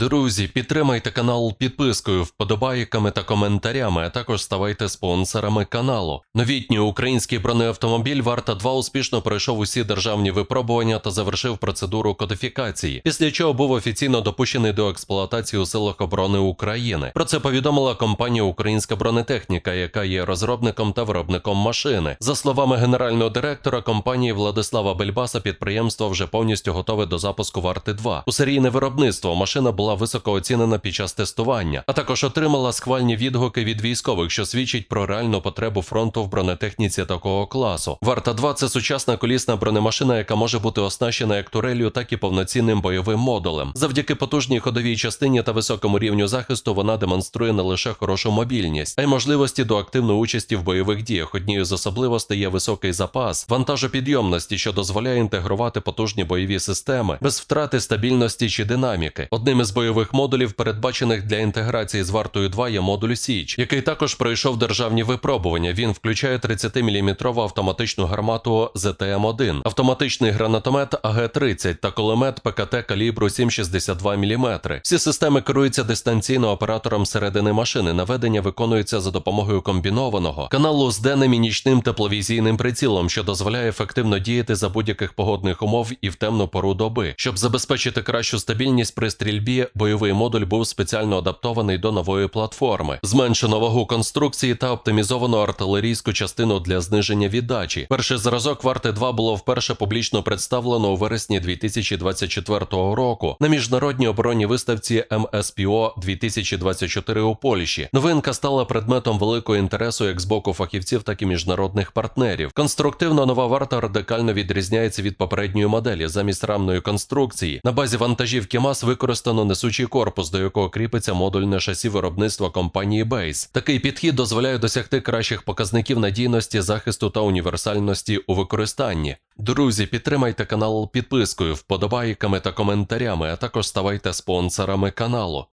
Друзі, підтримайте канал підпискою, вподобайками та коментарями, а також ставайте спонсорами каналу. Новітній український бронеавтомобіль Варта 2 успішно пройшов усі державні випробування та завершив процедуру кодифікації, після чого був офіційно допущений до експлуатації у силах оборони України. Про це повідомила компанія Українська бронетехніка, яка є розробником та виробником машини. За словами генерального директора компанії Владислава Бельбаса, підприємство вже повністю готове до запуску Варти 2. У серійне виробництво машина була високо оцінена під час тестування, а також отримала схвальні відгуки від військових, що свідчить про реальну потребу фронту в бронетехніці такого класу. Варта 2 це сучасна колісна бронемашина, яка може бути оснащена як турелью, так і повноцінним бойовим модулем. Завдяки потужній ходовій частині та високому рівню захисту вона демонструє не лише хорошу мобільність, а й можливості до активної участі в бойових діях. Однією з особливостей є високий запас вантажопідйомності, що дозволяє інтегрувати потужні бойові системи без втрати стабільності чи динаміки. Одним із бойових модулів, передбачених для інтеграції з вартою 2, є модуль Січ, який також пройшов державні випробування. Він включає 30-мм автоматичну гармату ЗТМ-1, автоматичний гранатомет АГ-30 та кулемет ПКТ калібру 7,62 мм. Всі системи керуються дистанційно оператором середини машини. Наведення виконується за допомогою комбінованого каналу з денним і нічним тепловізійним прицілом, що дозволяє ефективно діяти за будь-яких погодних умов і в темну пору доби. Щоб забезпечити кращу стабільність при стрільбі, бойовий модуль був спеціально адаптований до нової платформи, зменшено вагу конструкції та оптимізовано артилерійську частину для зниження віддачі. Перший зразок варти 2 було вперше публічно представлено у вересні 2024 року на міжнародній оборонній виставці МСПО 2024 у Польщі. Новинка стала предметом великого інтересу як з боку фахівців, так і міжнародних партнерів. Конструктивно нова варта радикально відрізняється від попередньої моделі. Замість рамної конструкції на базі вантажівки МАЗ використано несучий корпус, до якого кріпиться модульне шасі виробництва компанії Base. Такий підхід дозволяє досягти кращих показників надійності, захисту та універсальності у використанні. Друзі, підтримайте канал підпискою, вподобайками та коментарями, а також ставайте спонсорами каналу.